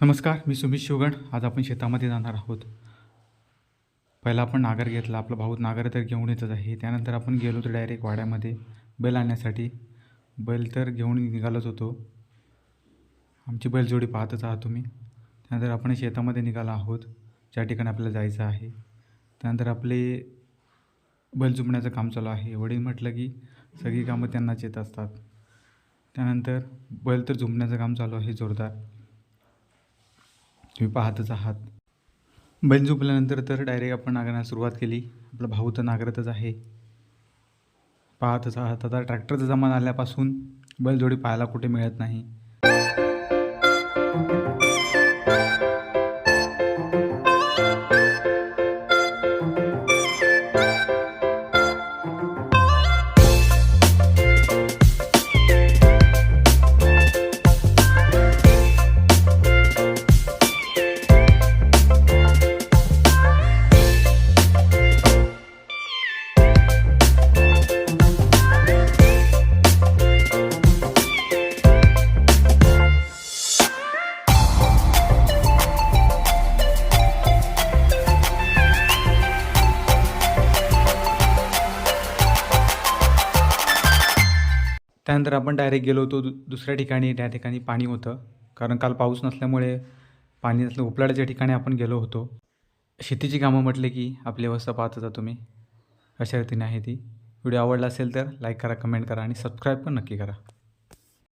नमस्कार मी सुमित शिवगण. आज आपण शेतामध्ये जाणार आहोत. पहिला आपण नागर घेतला. आपला भाऊ नागर तर घेऊन येतच आहे. त्यानंतर आपण गेलो तर डायरेक्ट वाड्यामध्ये. बैल आणण्यासाठी. बैल तर घेऊन निघालोच होतो. आमची बैलजोडी पाहतच आहात तुम्ही. त्यानंतर आपण शेतामध्ये निघालो आहोत. ज्या ठिकाणी आपल्याला जायचं आहे. त्यानंतर आपले बैल जुंपण्याचं काम चालू आहे. वडील म्हटलं की सगळी कामं त्यांनाच येत असतात. त्यानंतर बैल तर जुंपण्याचं काम चालू आहे जोरदार. तुम्ही पाहतच आहात. बैल झोपल्यानंतर तर डायरेक्ट आपण नांगरण्यास सुरुवात केली. आपला भाऊ तर नांगरतच आहे. पाहतच आहात. आता ट्रॅक्टरचा जमा आल्यापासून बैलजोडी पाहायला कुठे मिळत नाही. त्यानंतर आपण डायरेक्ट गेलो होतो दु दुसऱ्या ठिकाणी त्या ठिकाणी पाणी होतं. कारण काल पाऊस नसल्यामुळे पाणी नसलं उपलाड्याच्या ठिकाणी आपण गेलो होतो. शेतीची कामं म्हटले की आपली अवस्था पाहत होता तुम्ही. अशा रीतीने आहे ती. व्हिडिओ आवडला असेल तर लाईक करा कमेंट करा आणि सबस्क्राईब पण नक्की करा.